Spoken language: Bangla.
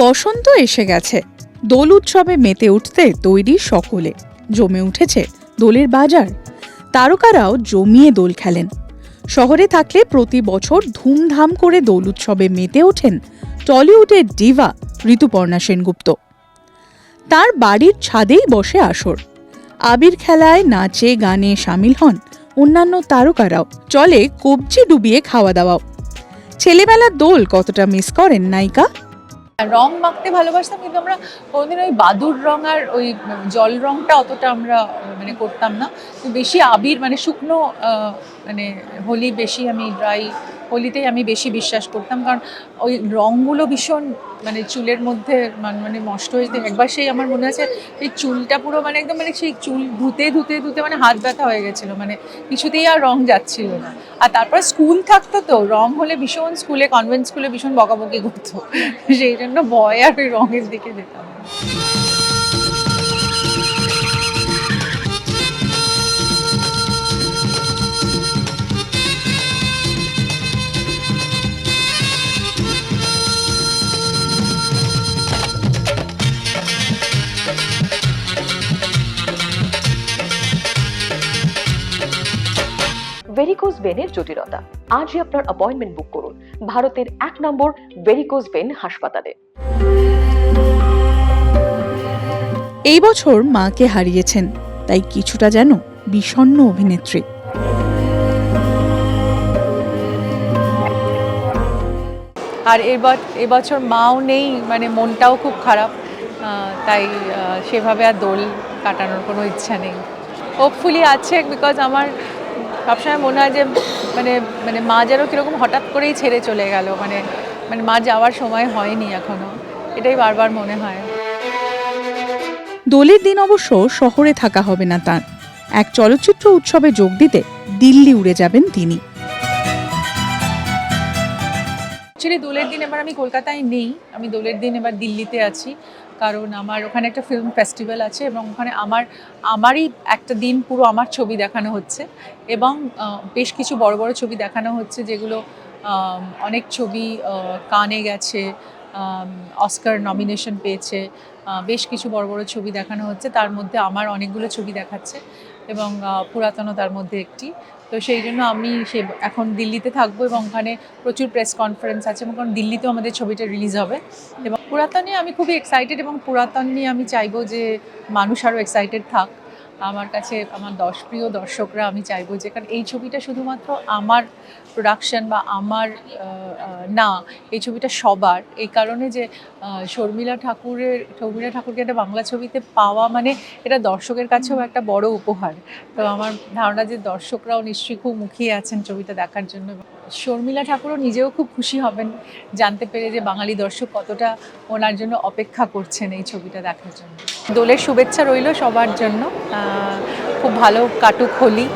বসন্ত এসে গেছে। দোল উৎসবে মেতে উঠতে তৈরি সকলে। জমে উঠেছে দোলের বাজার। তারকারাও জমিয়ে দোল খেলেন। শহরে থাকলে প্রতি বছর ধুমধাম করে দোল উৎসবে মেতে ওঠেন টলিউডের ডিভা ঋতুপর্ণা সেনগুপ্ত। তার বাড়ির ছাদেই বসে আসর। আবির খেলায় নাচে গানে সামিল হন অন্যান্য তারকারাও। চলে কবজি ডুবিয়ে খাওয়া দাওয়াও। ছেলেবেলার দোল কতটা মিস করেন নায়িকা? রং মাখতে ভালোবাসতাম, কিন্তু আমরা কোনোদিন ওই বাদুর রং আর ওই জল রংটা অতটা আমরা মানে করতাম না। বেশি আবির মানে শুকনো মানে হোলি বেশি আমি ড্রাই হোলিতেই আমি বেশি বিশ্বাস করতাম, কারণ ওই রঙগুলো ভীষণ মানে চুলের মধ্যে মান- মানে নষ্ট হয়ে যেত একবার সেই আমার মনে আছে, সেই চুলটা পুরো মানে একদম মানে সেই চুল ধুতে ধুতে ধুতে মানে হাত ব্যথা হয়ে গেছিল মানে কিছুতেই আর রং যাচ্ছিল না। আর তারপর স্কুল থাকতো তো রং হলে ভীষণ স্কুলে কনভেন্ট স্কুলে ভীষণ বকাবকি করতো। সেই জন্য ভয় আর ওই রঙের দিকে যেতাম। ভেরিকোজ ভেনের জটিলতা। আজই আপনার অ্যাপয়েন্টমেন্ট বুক করুন। ভারতের এক নম্বর ভেরিকোজ ভেন হাসপাতালে। এই বছর মাকে হারিয়েছেন তাই কিছুটা যেন বিষণ্ণ অভিনেত্রী। আর এবার এবছর মাও নেই মানে মনটাও খুব খারাপ আহ, তাই আহ, সেভাবে আর দোল কাটানোর কোনো ইচ্ছা নেই। হোপফুলি আছে বিকজ আমার সবসময় মনে হয় যে মানে মানে মা যেন কীরকম হঠাৎ করেই ছেড়ে চলে গেল মানে মানে মা যাওয়ার সময় হয়নি এখনও। এটাই বারবার মনে হয়। দোলের দিন অবশ্য শহরে থাকা হবে না তার। এক চলচ্চিত্র উৎসবে যোগ দিতে দিল্লি উড়ে যাবেন তিনি। অ্যাকচুয়ালি দোলের দিন এবার আমি কলকাতায় নেই। আমি দোলের দিন এবার দিল্লিতে আছি। কারণ আমার ওখানে একটা ফিল্ম ফেস্টিভ্যাল আছে এবং ওখানে আমার, আমারই একটা দিন পুরো আমার ছবি দেখানো হচ্ছে এবং বেশ কিছু বড় বড় ছবি দেখানো হচ্ছে যেগুলো অনেক ছবি কানে গেছে অস্কার নমিনেশন পেয়েছে বেশ কিছু বড় বড় ছবি দেখানো হচ্ছে। তার মধ্যে আমার অনেকগুলো ছবি দেখাচ্ছে এবং পুরাতনও তার মধ্যে একটি। তো সেই জন্য আমি সে, এখন দিল্লিতে থাকব এবং ওখানে প্রচুর প্রেস কনফারেন্স আছে এবং কারণ দিল্লিতেও আমাদের ছবিটা রিলিজ হবে। এবং পুরাতন নিয়ে আমি খুবই এক্সাইটেড এবং পুরাতন নিয়ে আমি চাইব যে মানুষ আরও এক্সাইটেড থাক। আমার কাছে আমার দশপ্রিয় দর্শকরা, আমি চাইব যে, কারণ এই ছবিটা শুধুমাত্র আমার প্রোডাকশন বা আমার না, এই ছবিটা সবার। এই কারণে যে শর্মিলা ঠাকুরের, শর্মিলা ঠাকুরকে একটা বাংলা ছবিতে পাওয়া মানে এটা দর্শকের কাছেও একটা বড় উপহার। তো আমার ধারণা যে, দর্শকরাও নিশ্চয়ই খুব মুখিয়ে আছেন ছবিটা দেখার জন্য। শর্মিলা ঠাকুরও নিজেও খুব খুশি হবেন জানতে পেরে যে বাঙালি দর্শক কতটা ওনার জন্য অপেক্ষা করছেন এই ছবিটা দেখার জন্য। দোলের শুভেচ্ছা রইল সবার জন্য। খুব ভালো কাটুক হোলি।